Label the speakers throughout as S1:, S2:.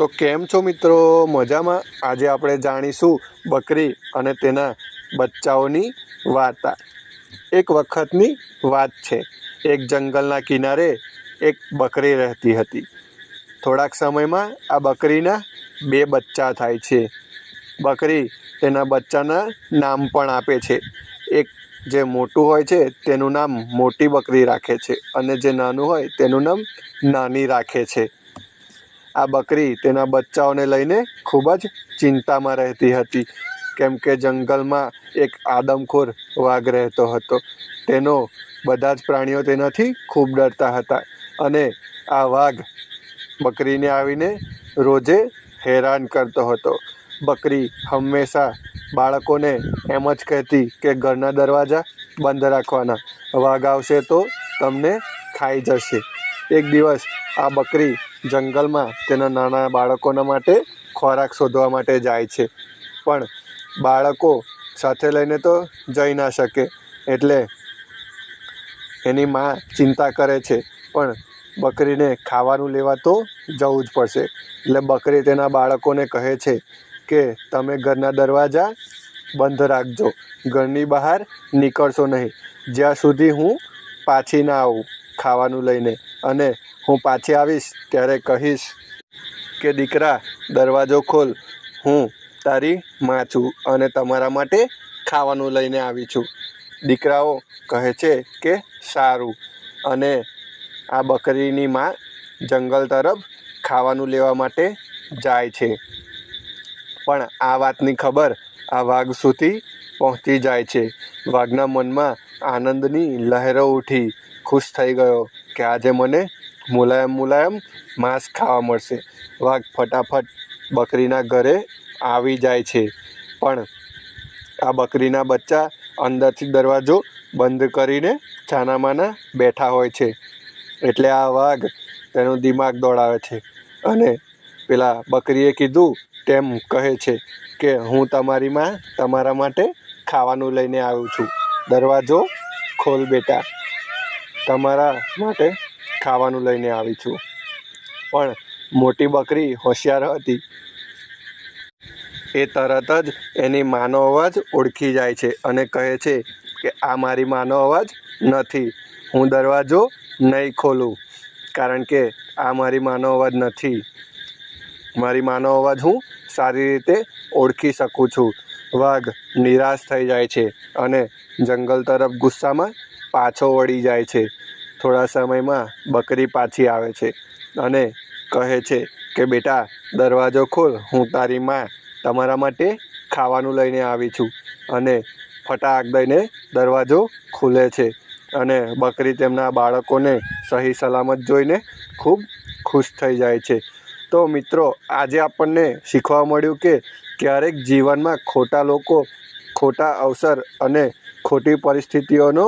S1: તો કેમ છો મિત્રો? મજામાં? આજે આપણે જાણીશું બકરી અને તેના બચ્ચાઓની વાર્તા. એક વખતની વાત છે. એક જંગલના કિનારે એક બકરી રહેતી હતી. થોડાક સમયમાં આ બકરીના બે બચ્ચા થાય છે. બકરી તેના બચ્ચાના નામ પણ આપે છે. એક જે મોટું હોય છે, તેનું નામ મોટી બકરી રાખે છે અને જે નાનું હોય, તેનું નામ નાની રાખે છે. આ બકરી તેના બચ્ચાઓને લઈને ખૂબ જ ચિંતામાં રહેતી હતી. કેમ કે જંગલમાં એક આદમખોર વાઘ રહેતો હતો. તેનો બધા જ પ્રાણીઓ તેનાથી ખૂબ ડરતા હતા અને આ વાઘ બકરીને આવીને રોજે હેરાન કરતો હતો. બકરી હંમેશા બાળકોને એમ જ કહેતી કે ઘરના દરવાજા બંધ રાખવાના. વાઘ આવશે તો તમને ખાઈ જશે. એક દિવસ આ બકરી જંગલમાં તેના નાના બાળકોના માટે ખોરાક શોધવા માટે જાય છે. પણ બાળકો સાથે લઈને તો જઈ ના શકે, એટલે એની મા ચિંતા કરે છે. પણ બકરીને ખાવાનું લેવા તો જવું જ પડશે. એટલે બકરી તેના બાળકોને કહે છે કે, તમે ઘરના દરવાજા બંધ રાખજો. ઘરની બહાર નીકળશો નહીં. જ્યાં સુધી હું પાછી ના આવું ખાવાનું લઈને. અને હું પાછી આવીશ ત્યારે કહીશ કે, દીકરા, દરવાજો ખોલ. હું તારી માં છું અને તમારા માટે ખાવાનું લઈને આવી છું. દીકરાઓ કહે છે કે, સારું. અને આ બકરીની માં જંગલ તરફ ખાવાનું લેવા માટે જાય છે. પણ આ વાતની ખબર આ વાઘ સુધી પહોંચી જાય છે. વાઘના મનમાં આનંદની લહેરો ઉઠી, ખુશ થઈ ગયો. કે આજે મને મુલાયમ મુલાયમ માંસ ખાવા મળશે. વાઘ ફટાફટ બકરીના ઘરે આવી જાય છે. પણ આ બકરીના બચ્ચા અંદરથી દરવાજો બંધ કરીને છાનામાના બેઠા હોય છે. એટલે આ વાઘ તેનું દિમાગ દોડાવે છે. અને પેલા બકરીએ કીધું તેમ કહે છે કે, હું તમારી માં, તમારા માટે ખાવાનું લઈને આવ્યું છું. દરવાજો ખોલ બેટા. તમારા માટે ખાવાનું લઈને આવી છું. પણ મોટી બકરી હોશિયાર હતી. એ તરત જ એની માનો અવાજ ઓળખી જાય છે અને કહે છે કે, આ મારી માનો અવાજ નથી. હું દરવાજો નહીં ખોલું, કારણ કે આ મારી માનો અવાજ નથી. મારી માનો અવાજ હું સારી રીતે ઓળખી શકું છું. વાઘ નિરાશ થઈ જાય છે અને જંગલ તરફ ગુસ્સામાં પાછો વળી જાય છે. થોડા સમયમાં બકરી પાછી આવે છે અને કહે છે કે, બેટા, દરવાજો ખોલ, હું તારી માં તમારા માટે ખાવાનું લઈને આવી છું. અને ફટાક દઈને દરવાજો ખુલે છે અને બકરી તેમના બાળકોને સહી સલામત જોઈને ખૂબ ખુશ થઈ જાય છે. તો મિત્રો, આજે આપણને શીખવા મળ્યું કે ક્યારેક જીવનમાં ખોટા લોકો, ખોટા અવસર અને ખોટી પરિસ્થિતિઓનો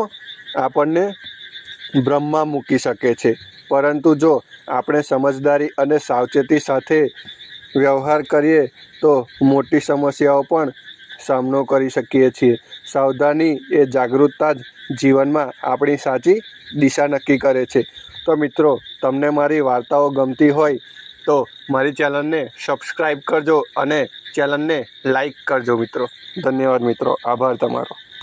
S1: આપણને ભ્રમમાં મૂકી શકે છે. પરંતુ જો આપણે સમજદારી અને સાવચેતી સાથે વ્યવહાર કરીએ, તો મોટી સમસ્યાઓ પણ સામનો કરી શકીએ છીએ. સાવધાની એ જાગૃતતા જ જીવનમાં આપણી સાચી દિશા નક્કી કરે છે. તો મિત્રો, તમને મારી વાર્તાઓ ગમતી હોય, તો મારી ચેનલને સબસ્ક્રાઈબ કરજો અને ચેનલને લાઈક કરજો મિત્રો. ધન્યવાદ મિત્રો. આભાર તમારો.